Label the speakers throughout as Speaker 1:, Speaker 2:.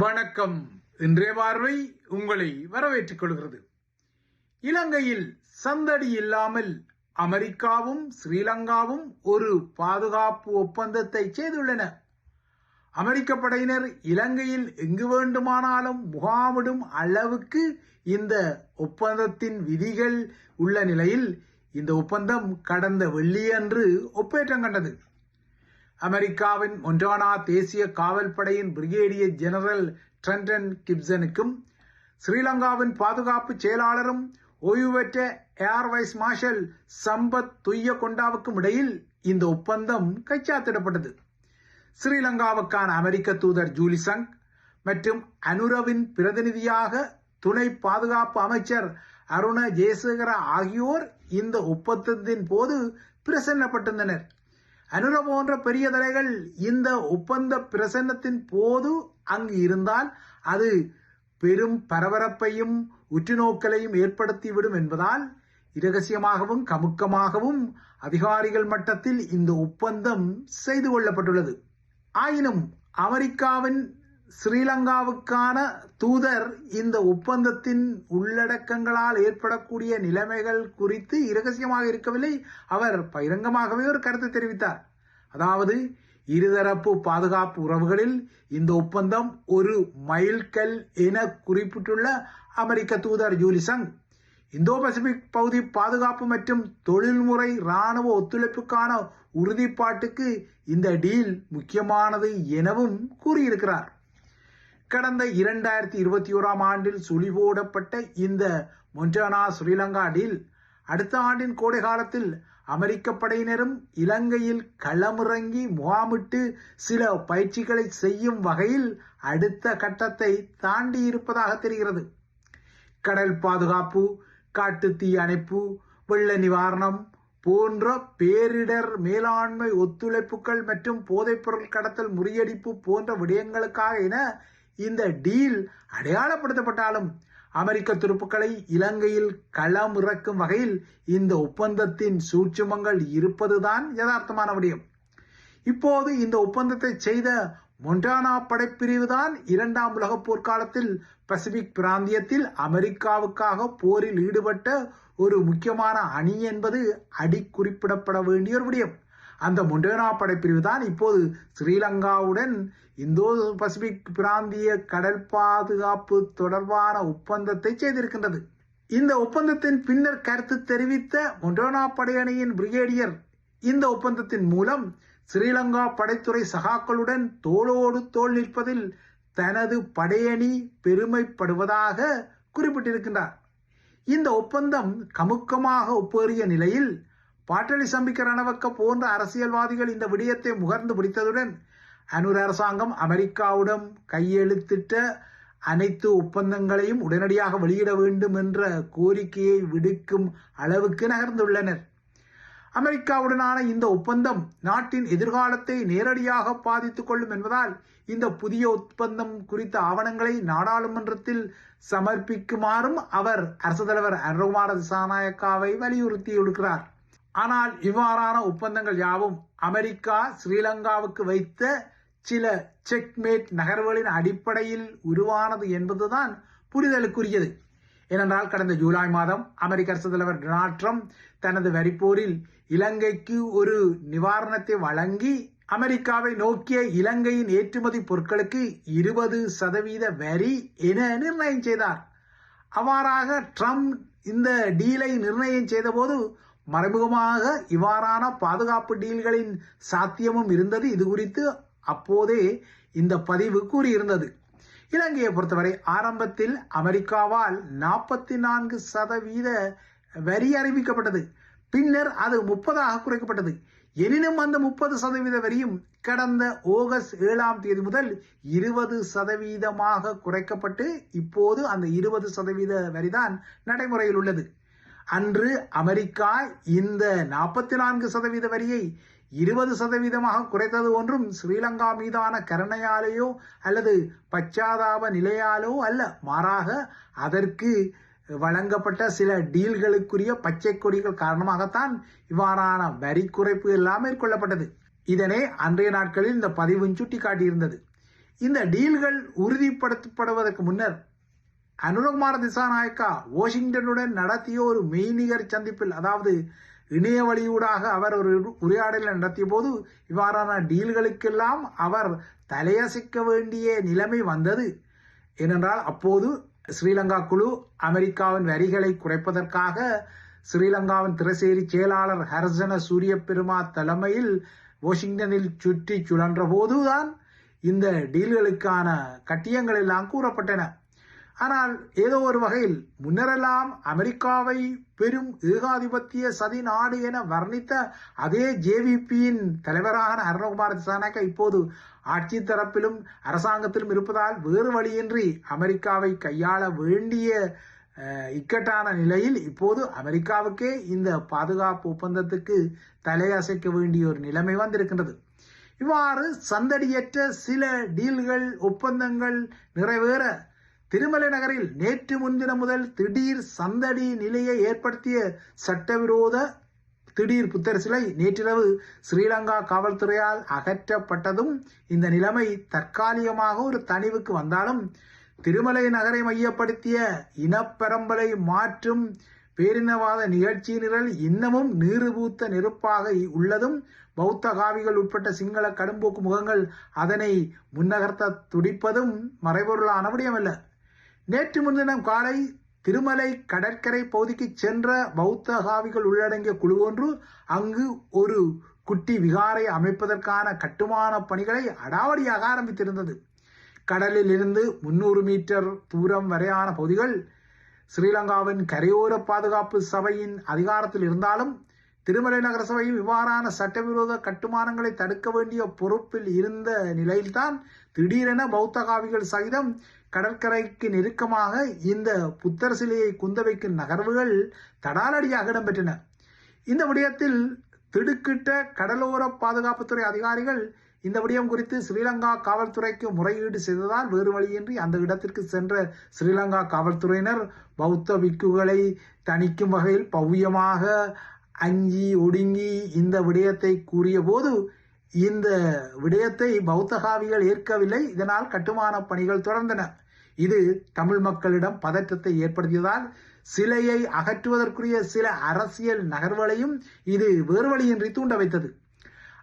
Speaker 1: வணக்கம். இன்றைய பார்வை உங்களை வரவேற்றுக் கொள்கிறது. இலங்கையில் சந்தடி இல்லாமல் அமெரிக்காவும் ஸ்ரீலங்காவும் ஒரு பாதுகாப்பு ஒப்பந்தத்தை செய்துள்ளன. அமெரிக்க படையினர் இலங்கையில் எங்கு வேண்டுமானாலும் முகாமிடும் அளவுக்கு இந்த ஒப்பந்தத்தின் விதிகள் உள்ள நிலையில் இந்த ஒப்பந்தம் கடந்த வெள்ளியன்று ஒப்பேற்றம் கண்டது. அமெரிக்காவின் மொன்டானா தேசிய காவல் படையின் பிரிகேடியர் ஜெனரல் ட்ரெண்டன் கிப்சனுக்கும் ஸ்ரீலங்காவின் பாதுகாப்பு செயலாளரும் ஓய்வு பெற்ற air vice marshal Sampath Thuyya கொண்டாவுக்கும் இடையில் இந்த ஒப்பந்தம் கைச்சாத்திடப்பட்டது. ஸ்ரீலங்காவுக்கான அமெரிக்க தூதர் ஜூலி சங் மற்றும் அனுரவின் பிரதிநிதியாக துணை பாதுகாப்பு அமைச்சர் அருண ஜெயசேகர ஆகியோர் இந்த ஒப்பந்தத்தின் போது பிரசன்னப்பட்டிருந்தனர். அனுர போன்ற பெரிய தலைகள் இந்த ஒப்பந்த பிரசன்னத்தின் போது அங்கு இருந்தால் அது பெரும் பரபரப்பையும் உற்றுநோக்கலையும் ஏற்படுத்திவிடும் என்பதால் இரகசியமாகவும் கமுக்கமாகவும் அதிகாரிகள் மட்டத்தில் இந்த ஒப்பந்தம் செய்து கொள்ளப்பட்டுள்ளது. ஆயினும் அமெரிக்காவின் ஸ்ரீலங்காவுக்கான தூதர் இந்த ஒப்பந்தத்தின் உள்ளடக்கங்களால் ஏற்படக்கூடிய நிலைமைகள் குறித்து இரகசியமாக இருக்கவில்லை. அவர் பகிரங்கமாகவே ஒரு கருத்து தெரிவித்தார். அதாவது இருதரப்பு பாதுகாப்பு உறவுகளில் இந்த ஒப்பந்தம் ஒரு மைல்கல் என குறிப்பிட்டுள்ள அமெரிக்க தூதர் ஜூலிசங் இந்தோ பசிபிக் பகுதி பாதுகாப்பு மற்றும் தொழில்முறை இராணுவ ஒத்துழைப்புக்கான உறுதிப்பாட்டுக்கு இந்த டீல் முக்கியமானது எனவும் கூறியிருக்கிறார். கடந்த இரண்டாயிரத்தி இருபத்தி ஓராம் ஆண்டில் சுழிவோடப்பட்ட இந்த மொன்டானா ஸ்ரீலங்கா டீல் அடுத்த ஆண்டின் கோடை காலத்தில் அமெரிக்க படையினரும் இலங்கையில் களமிறங்கி முகாமிட்டு சில பயிற்சிகளை செய்யும் வகையில் அடுத்த கட்டத்தை தாண்டி இருப்பதாக தெரிகிறது. கடல் பாதுகாப்பு காட்டு தீ அணைப்பு வெள்ள நிவாரணம் போன்ற பேரிடர் மேலாண்மை ஒத்துழைப்புகள் மற்றும் போதைப்பொருள் கடத்தல் முறியடிப்பு போன்ற விடயங்களுக்காக என இந்த டீல் அடையாளப்படுத்தப்பட்டாலும் அமெரிக்க துருப்புக்களை இலங்கையில் களம் இறக்கும் வகையில் இந்த ஒப்பந்தத்தின் சூட்சுமங்கள் இருப்பதுதான் யதார்த்தமான விடயம். இப்போது இந்த ஒப்பந்தத்தை செய்த மொண்டானா படைப்பிரிவு தான் இரண்டாம் உலக போர்க்காலத்தில் பசிபிக் பிராந்தியத்தில் அமெரிக்காவுக்காக போரில் ஈடுபட்ட ஒரு முக்கியமான அணி என்பது அடி குறிப்பிடப்பட வேண்டிய ஒரு விடயம். அந்த மொண்டேனா படைப்பிரிவு தான் இப்போது ஸ்ரீலங்காவுடன் இந்தோ பசிபிக் பிராந்திய கடல் பாதுகாப்பு தொடர்பான ஒப்பந்தத்தை செய்திருக்கின்றது. இந்த ஒப்பந்தத்தின் பின்னர் கருத்து தெரிவித்த மொண்டோனா படையணியின் பிரிகேடியர் இந்த ஒப்பந்தத்தின் மூலம் ஸ்ரீலங்கா படைத்துறை சகாக்களுடன் தோளோடு தோல் நிற்பதில் தனது படையணி பெருமைப்படுவதாக குறிப்பிட்டிருக்கின்றார். இந்த ஒப்பந்தம் கமுக்கமாக ஒப்பேறிய நிலையில் பாட்டலி சம்பிக்க ரணவக்க போன்ற அரசியல்வாதிகள் இந்த விடயத்தை முகர்ந்து பிடித்ததுடன் அனுர் அரசாங்கம் அமெரிக்காவுடன் கையெழுத்திட்ட அனைத்து ஒப்பந்தங்களையும் உடனடியாக வெளியிட வேண்டும் என்ற கோரிக்கையை விடுக்கும் அளவுக்கு நகர்ந்துள்ளனர். அமெரிக்காவுடனான இந்த ஒப்பந்தம் நாட்டின் எதிர்காலத்தை நேரடியாக பாதித்துக் கொள்ளும் என்பதால் இந்த புதிய ஒப்பந்தம் குறித்த ஆவணங்களை நாடாளுமன்றத்தில் சமர்ப்பிக்குமாறும் அவர் அரசு தலைவர் அருகுமார திசாநாயக்காவை வலியுறுத்தியிருக்கிறார் ஆனால் இவ்வாறான ஒப்பந்தங்கள் யாவும் அமெரிக்கா ஸ்ரீலங்காவுக்கு வைத்த சில செக்மேட் நகர்வுகளின் அடிப்படையில் உருவானது என்பதுதான் புரிதலுக்குரியது. ஏனென்றால் கடந்த ஜூலை மாதம் அமெரிக்க அரசு தலைவர் டொனால்ட் ட்ரம்ப் தனது வரிப்போரில் இலங்கைக்கு ஒரு நிவாரணத்தை வழங்கி அமெரிக்காவை நோக்கிய இலங்கையின் ஏற்றுமதி பொருட்களுக்கு இருபது சதவீத வரி என நிர்ணயம் செய்தார். அவ்வாறாக ட்ரம்ப் இந்த டீலை நிர்ணயம் செய்தபோது மறைமுகமாக இவ்வாறான பாதுகாப்பு டீல்களின் சாத்தியமும் இருந்தது. இது குறித்து அப்போதே இந்த பதிவு கூறியிருந்தது. இலங்கையை பொறுத்தவரை ஆரம்பத்தில் அமெரிக்காவால் நாற்பத்தி நான்கு சதவீத வரி அறிவிக்கப்பட்டது. பின்னர் அது முப்பதாக குறைக்கப்பட்டது. எனினும் அந்த முப்பது சதவீத வரியும் கடந்த ஆகஸ்ட் ஏழாம் தேதி முதல் இருபது சதவீதமாக குறைக்கப்பட்டு இப்போது அந்த இருபது சதவீத வரிதான் நடைமுறையில் உள்ளது. அன்று அமெரிக்கா இந்த நாற்பத்தி நான்கு சதவீத வரியை இருபது சதவீதமாக குறைத்தது ஒன்றும் ஸ்ரீலங்கா மீதான கருணையாலேயோ அல்லது பச்சாதாப நிலையாலோ அல்ல. மாறாக அதற்கு வழங்கப்பட்ட சில டீல்களுக்குரிய பச்சை கொடிகள் காரணமாகத்தான் இவ்வாறான வரி குறைப்பு எல்லாம் மேற்கொள்ளப்பட்டது. இதனை அன்றைய நாட்களில் இந்த பதிவும் சுட்டி காட்டியிருந்தது இந்த டீல்கள் உறுதிப்படுத்தப்படுவதற்கு முன்னர் அனுரகுமார் திசாநாயக்கா வாஷிங்டனுடன் நடத்திய ஒரு மெய்நிகர் சந்திப்பில் அதாவது இணைய வழியூடாக அவர் ஒரு உரையாடலை நடத்திய போது இவ்வாறான டீல்களுக்கெல்லாம் அவர் தலையசைக்க வேண்டிய நிலைமை வந்தது. ஏனென்றால் அப்போது ஸ்ரீலங்கா குழு அமெரிக்காவின் வரிகளை குறைப்பதற்காக ஸ்ரீலங்காவின் திரசேரி செயலாளர் ஹர்சன சூரிய பெருமா தலைமையில் வாஷிங்டனில் சுற்றி சுழன்ற போதுதான் இந்த டீல்களுக்கான கட்டியங்கள் எல்லாம் கூறப்பட்டன. ஆனால் ஏதோ ஒரு வகையில் முன்னரெல்லாம் அமெரிக்காவை பெரும் ஏகாதிபத்திய சதி நாடு என வர்ணித்த அதே ஜேவிபியின் தலைவரான அருணகுமார் திசாநாயக்கா இப்போது ஆட்சி தரப்பிலும் அரசாங்கத்திலும் இருப்பதால் வேறு வழியின்றி அமெரிக்காவை கையாள வேண்டிய இக்கட்டான நிலையில் இப்போது அமெரிக்காவுக்கே இந்த பாதுகாப்பு ஒப்பந்தத்துக்கு தலையசைக்க வேண்டிய ஒரு நிலைமை வந்திருக்கின்றது. இவ்வாறு சந்தடியற்ற சில டீல்கள் ஒப்பந்தங்கள் நிறைவேற திருமலை நகரில் நேற்று முன்தினம் முதல் திடீர் சந்தடி நிலையை ஏற்படுத்திய சட்டவிரோத திடீர் புத்தர் சிலை நேற்றிரவு ஸ்ரீலங்கா காவல்துறையால் அகற்றப்பட்டதும் இந்த நிலைமை தற்காலிகமாக ஒரு தணிவுக்கு வந்தாலும் திருமலை நகரை மையப்படுத்திய இனப்பெரம்பலை மாற்றும் பேரினவாத நிகழ்ச்சி நிரல் இன்னமும் நீறுபூத்த நெருப்பாக உள்ளதும் பௌத்த காவிகள் உட்பட்ட சிங்கள கடும்போக்கு முகங்கள் அதனை முன்னகர்த்த துடிப்பதும் மறைபொருளான விடயமல்ல நேற்று முன்தினம் காலை திருமலை கடற்கரை பகுதிக்கு சென்ற பௌத்த காவிகள் உள்ளடங்கிய குழு ஒன்று அங்கு ஒரு குட்டி விகாரை அமைப்பதற்கான கட்டுமான பணிகளை அடாவடியாக ஆரம்பித்திருந்தது. கடலில் இருந்து முன்னூறு மீட்டர் தூரம் வரையான பகுதிகள் ஸ்ரீலங்காவின் கரையோர பாதுகாப்பு சபையின் அதிகாரத்தில் இருந்தாலும் திருமலை நகர சபையும் இவ்வாறான சட்டவிரோத கட்டுமானங்களை தடுக்க வேண்டிய பொறுப்பில் இருந்த நிலையில்தான் திடீரென பௌத்த காவிகள் சகிதம் கடற்கரைக்கு நெருக்கமாக இந்த புத்தர் சிலையை குந்தவைக்கும் நகர்வுகள் தடாலடியாக இடம்பெற்றன. இந்த விடயத்தில் திடுக்கிட்ட கடலோர பாதுகாப்புத்துறை அதிகாரிகள் இந்த விடயம் குறித்து ஸ்ரீலங்கா காவல்துறைக்கு முறையீடு செய்ததால் வேறு வழியின்றி அந்த இடத்திற்கு சென்ற ஸ்ரீலங்கா காவல்துறையினர் பௌத்த விக்குகளை தணிக்கும் வகையில் பவ்யமாக அஞ்சி ஒடுங்கி இந்த விடயத்தை கூறிய போது இந்த விடயத்தை பௌத்தகாவிகள் ஏற்கவில்லை. இதனால் கட்டுமான பணிகள் தொடர்ந்தன. இது தமிழ் மக்களிடம் பதற்றத்தை ஏற்படுத்தியதால் சிலையை அகற்றுவதற்குரிய சில அரசியல் நகர்வுகளையும் இது வேறு வழியின்றி தூண்ட வைத்தது.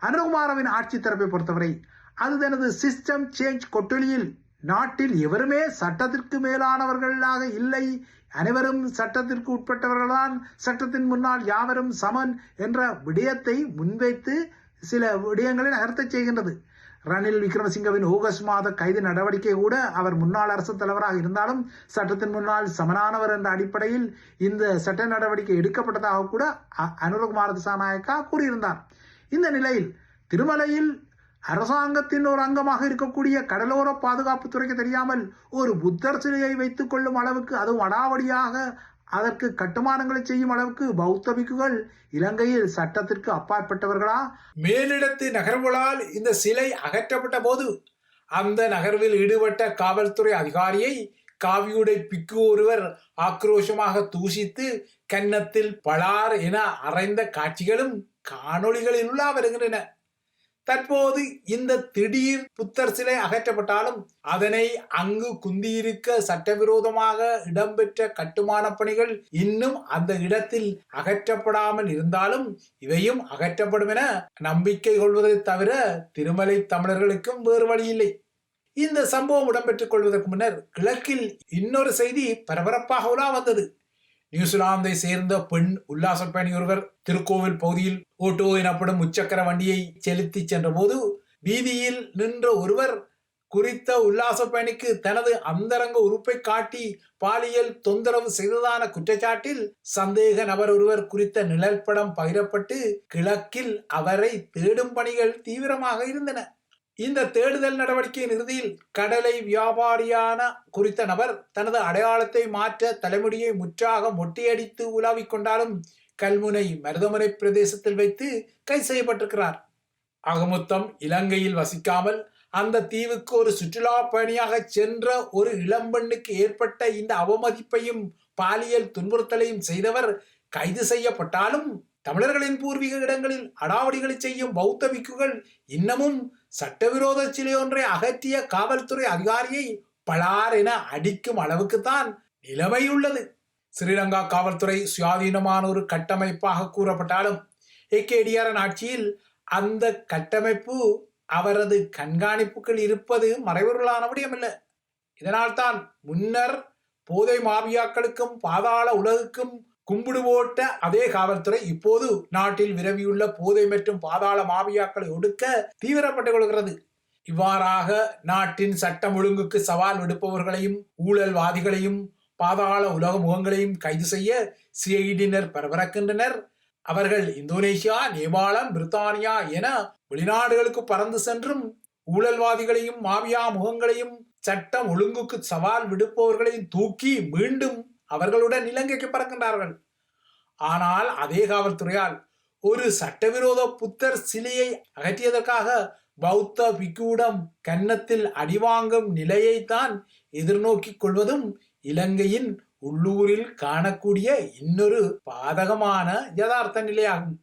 Speaker 1: அனுகுமாரவின் ஆட்சி தரப்பை பொறுத்தவரை அது தனது சிஸ்டம் சேஞ்ச் கொட்டொலியில் நாட்டில் எவருமே சட்டத்திற்கு மேலானவர்களாக இல்லை. அனைவரும் சட்டத்திற்கு உட்பட்டவர்கள்தான். சட்டத்தின் முன்னால் யாவரும் சமன் என்ற விடயத்தை முன்வைத்து சில விடயங்களை நகர்த்தச் செய்கின்றது. ரணில் விக்ரமசிங்கவின் ஆகஸ்ட் மாத கைது நடவடிக்கை கூட அவர் முன்னாள் அரசு தலைவராக இருந்தாலும் சட்டத்தின் முன்னால் சமனானவர் என்ற அடிப்படையில் இந்த சட்ட நடவடிக்கை எடுக்கப்பட்டதாக கூட அ- அனுரகுமார திசாநாயக்கா கூறியிருந்தார். இந்த நிலையில் திருமலையில் அரசாங்கத்தின் ஒரு அங்கமாக இருக்கக்கூடிய கடலோர பாதுகாப்பு துறைக்கு தெரியாமல் ஒரு புத்தர் சிலையை வைத்துக் கொள்ளும் அளவுக்கு அதுவும் அடாவடியாக அதற்கு கட்டுமானங்களை செய்யும் அளவுக்கு பௌத்த பிக்குகள் இலங்கையில் சட்டத்திற்கு அப்பாற்பட்டவர்களா? மேலிடத்து நகர்வுகளால் இந்த சிலை அகற்றப்பட்ட போது அந்த நகர்வில் ஈடுபட்ட காவல்துறை அதிகாரியை காவியுடை பிக்கு ஒருவர் ஆக்ரோஷமாக தூசித்து கன்னத்தில் பலார் என அறைந்த காட்சிகளும் காணொளிகளில் உள்ளா வருகின்றன. தற்போது இந்த திடீர் புத்தர் சிலை அகற்றப்பட்டாலும் அதனை அங்கு குந்தியிருக்க சட்டவிரோதமாக இடம்பெற்ற கட்டுமான பணிகள் இன்னும் அந்த இடத்தில் அகற்றப்படாமல் இருந்தாலும் இவையும் அகற்றப்படும் என நம்பிக்கை கொள்வதை தவிர திருமலை தமிழர்களுக்கும் வேறு வழியில்லை இந்த சம்பவம் இடம்பெற்றுக் கொள்வதற்கு முன்னர் கிழக்கில் இன்னொரு செய்தி பரபரப்பாக உலா வந்தது. நியூசிலாந்தை சேர்ந்த பெண் உல்லாச ஒருவர் திருக்கோவில் பகுதியில் ஓட்டோ எனப்படும் முச்சக்கர வண்டியை செலுத்தி சென்றபோது வீதியில் நின்ற ஒருவர் குறித்த உல்லாச பயணிக்கு தனது அந்தரங்க உறுப்பை காட்டி பாலியல் தொந்தரவு செய்ததான குற்றச்சாட்டில் சந்தேக நபர் ஒருவர் குறித்த நிழற்படம் பகிரப்பட்டு கிழக்கில் அவரை தேடும் பணிகள் தீவிரமாக இருந்தன. இந்த தேடுதல் நடவடிக்கையின் இறுதியில் கடலை வியாபாரியான குறித்த நபர் தனது அடையாளத்தை மாற்ற தலைமுடியை முற்றாக மொட்டையடித்து உலாவிக் கொண்டாலும் கல்முனை மருதமுனை பிரதேசத்தில் வைத்து கைது செய்யப்பட்டிருக்கிறார். அகமுத்தம் இலங்கையில் வசிக்காமல் அந்த தீவுக்கு ஒரு சுற்றுலா பயணியாக சென்ற ஒரு இளம்பெண்ணுக்கு ஏற்பட்ட இந்த அவமதிப்பையும் பாலியல் துன்புறுத்தலையும் செய்தவர் கைது செய்யப்பட்டாலும் தமிழர்களின் பூர்வீக இடங்களில் அடாவடிகளை செய்யும் பௌத்த பிக்குகள் இன்னமும் சட்டவிரோத சிலை ஒன்றை அகற்றிய காவல்துறை அதிகாரியை பலார் என அடிக்கும் அளவுக்குத்தான் நிலைமை உள்ளது ஸ்ரீலங்கா காவல்துறை சுயாதீனமான ஒரு கட்டமைப்பாக கூறப்பட்டாலும் ஏகேடிஆர் ஆட்சியில் அந்த கட்டமைப்பு அவரது கண்காணிப்புகள் இருப்பது மறைவர்களான விடயமில்லை. இதனால்தான் முன்னர் போதை மாபியாக்களுக்கும் பாதாள உலகுக்கும் கும்பிடு போட்ட அதே காவல்துறை இப்போது நாட்டில் விரவியுள்ள போதை மற்றும் பாதாள மாவியாக்களை ஒடுக்க தீவிரப்பட்டுக் கொள்கிறது. இவ்வாறாக நாட்டின் சட்டம் ஒழுங்குக்கு சவால் விடுப்பவர்களையும் ஊழல்வாதிகளையும் பாதாள உலக முகங்களையும் கைது செய்ய சிஐடியினர் பரபரக்கின்றனர். அவர்கள் இந்தோனேஷியா நேபாளம் பிரித்தானியா என வெளிநாடுகளுக்கு பறந்து சென்றும் ஊழல்வாதிகளையும் மாவியா முகங்களையும் சட்டம் ஒழுங்குக்கு சவால் விடுப்பவர்களையும் தூக்கி மீண்டும் அவர்களுடன் இலங்கைக்கு பறக்கின்றார்கள். ஆனால் அதே காவல்துறையால் ஒரு சட்டவிரோத புத்தர் சிலையை அகற்றியதற்காக பௌத்த பிக்குவிடம் கன்னத்தில் அடிவாங்கும் நிலையைத்தான் எதிர்நோக்கிக் கொள்வதும் இலங்கையின் உள்ளூரில் காணக்கூடிய இன்னொரு பாதகமான யதார்த்த நிலையாகும்.